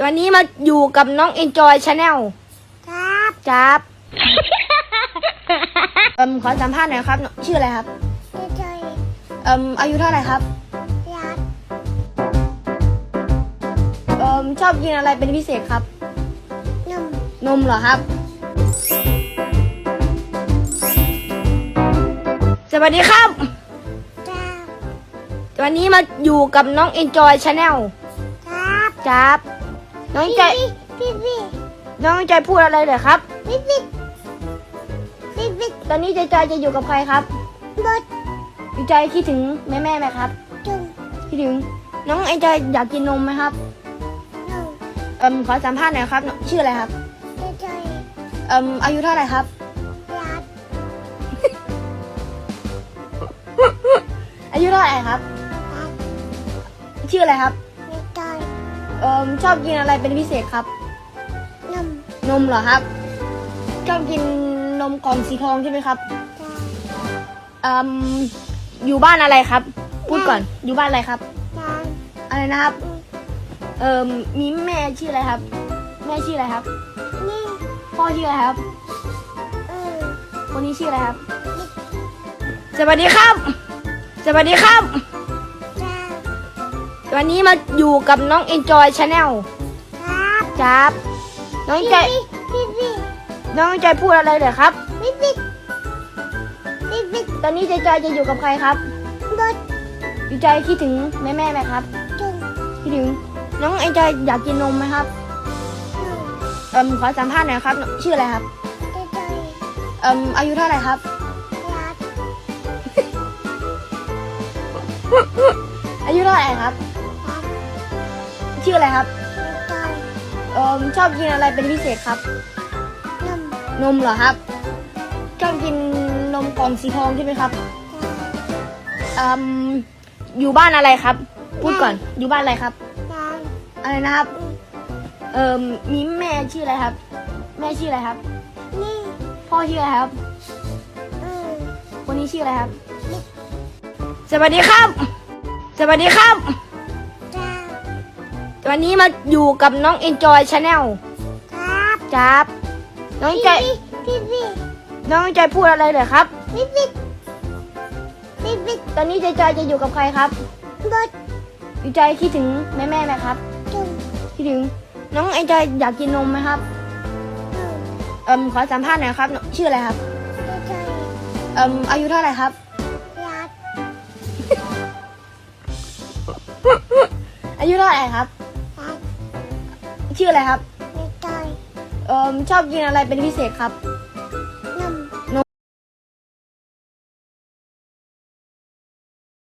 วันนี้มาอยู่กับน้อง Enjoy Channel ครับจับเอิมขอสัมภาษณ์หน่อยครับ ชื่ออะไรครับจะเจอเอิมอายุเท่าไหร่ครับยัดเอิมชอบกินอะไรเป็นพิเศษครับ นมนมเหรอครับ สวัสดีครับจ้าวันนี้มาอยู่กับน้อง Enjoy Channel ครับจับ น้องพี่ใจพี่พี่น้องใจพูดอะไรเลยครับพี่พี่พี่พี่ตอนนี้ใจใจจะอยู่กับใครครับบดใจคิดถึงแม่แม่ๆไหมครับจุ่มคิดถึง น้องเอ็นจอยอยากกินนมไหมครับนมเอิมขอสัมภาษณ์หน่อยครับ ชื่ออะไรครับจะเจอเอิมอายุเท่าไหร่ครับยัดอายุเท่าไหร่ครับยัดชื่ออะไรครับจะเจอ เอิมชอบกินอะไรเป็นพิเศษครับ นมนมเหรอครับ ชอบกินนมกล่องสีทองใช่ไหมครับจ้าเอิมอยู่บ้านอะไรครับ พูดก่อนอยู่บ้านอะไรครับจ้าอะไรนะครับเอิมมีแม่ชื่ออะไรครับ แม่ชื่ออะไรครับนี่พ่อชื่ออะไรครับ เออคนนี้ชื่ออะไรครับ สวัสดีครับ สวัสดีครับจ้า วันนี้มาอยู่กับน้อง Enjoy Channel ครับจับ น้องพี่ใจพี่พี่น้องใจพูดอะไรเลยครับ พี่พี่พี่พี่ตอนนี้ใจใจจะอยู่กับใครครับบดใจใจคิดถึงแม่แม่ๆไหมครับจุ่มคิดถึง น้องเอ็นจอยอยากกินนมไหมครับนมเอิมขอสัมภาษณ์หน่อยครับ ชื่ออะไรครับจะเจอเอิมอายุเท่าไหร่ครับยัดอายุเท่าไหร่ครับยัด ชื่ออะไรครับจะเจอเอิมชอบกินอะไรเป็นพิเศษครับนมนมเหรอครับ ชอบกินนมกล่องสีทองใช่ไหมครับจ้าเอิมอยู่บ้านอะไรครับ พูดก่อนอยู่บ้านอะไรครับจ้าอะไรนะครับ เอิมมีแม่ชื่ออะไรครับ แม่ชื่ออะไรครับ นี่พ่อชื่ออะไรครับเออคนนี้ชื่ออะไรครับ สวัสดีครับ สวัสดีครับจ้า วันนี้มาอยู่กับน้อง Enjoy Channel ครับจับ น้องใจพี่พี่น้องใจพูดอะไรเลยครับ พี่พี่พี่พี่ตอนนี้ใจใจจะอยู่กับใครครับบดใจคิดถึงแม่แม่ๆไหมครับจุ่มคิดถึง น้อง Enjoy อยากกินนมไหมครับนมเอิมขอสัมภาษณ์หน่อยครับ ชื่ออะไรครับจะเจอเอิมอายุเท่าไหร่ครับยัดอายุเท่าไหร่ครับยัด ชื่ออะไรครับจะเจอเอิมชอบกินอะไรเป็นพิเศษครับน